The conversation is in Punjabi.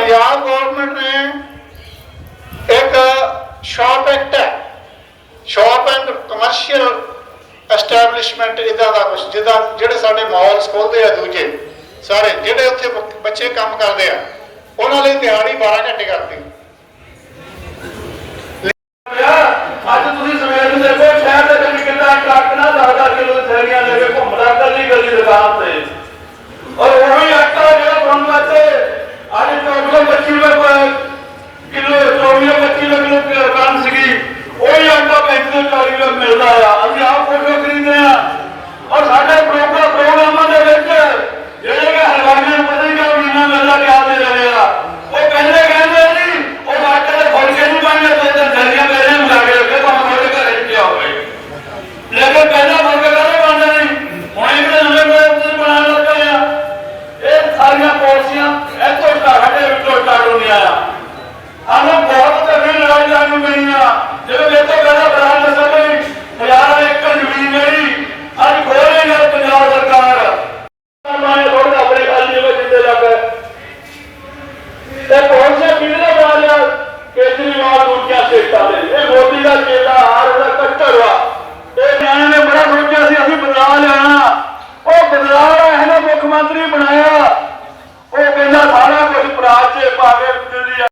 ਪੰਜਾਬ ਗਵਰਨਮੈਂਟ ਨੇ ਇੱਕ ਸ਼ਾਪ ਐਕਟ ਹੈ। ਸ਼ਾਪ ਐਂਡ ਕਮਰਸ਼ੀਅਲ ਐਸਟੈਬਲਿਸ਼ਮੈਂਟ ਇਦਾਂ ਦਾ ਕੁਝ ਜਿਹਦਾ ਜਿਹੜੇ ਸਾਡੇ ਮਾਲਸ ਖੋਲਦੇ ਆ ਦੂਜੇ, ਸਾਰੇ, ਜਿਹੜੇ ਉੱਥੇ ਬੱਚੇ ਕੰਮ ਕਰਦੇ ਆ, ਉਹਨਾਂ ਲਈ ਦਿਹਾੜੀ 12 ਘੰਟੇ ਕਰਦੀ ਅੱਜ ਤੁਸੀਂ ਸਵੇਰ ਨੂੰ ਦੇਖੋ, ਸ਼ਹਿਰ ਦੇ ਵਿੱਚ ਕਿੰਨਾ ਟਰੱਕ ਨਾਲ 10-10 ਕਿਲੋ ਥੈਲੀਆਂ ਲੈ ਕੇ ਘੁੰਮਦਾ ਕੱਲੀ ਕੱਲੀ ਦੁਕਾਨ 知道呀。ਚੇਤਾ ਦੇ ਇਹ ਮੋਦੀ ਦਾ ਚੇਤਾ, ਹਾਰ ਦਾ ਕੱਟਰ ਵਾ ਇਹ ਨਿਆਣੇ ਨੇ ਬੜਾ ਸੋਚਿਆ ਸੀ, ਅਸੀਂ ਬਦਲਾ ਲਿਆਣਾ ਉਹ ਬਦਲਾ ਇਹਨੇ ਮੁੱਖ ਮੰਤਰੀ ਬਣਾਇਆ। ਉਹ ਕਹਿੰਦਾ ਸਾਰਾ ਕੁਝ ਪ੍ਰਾਜ ਚ ਪਾ ਕੇ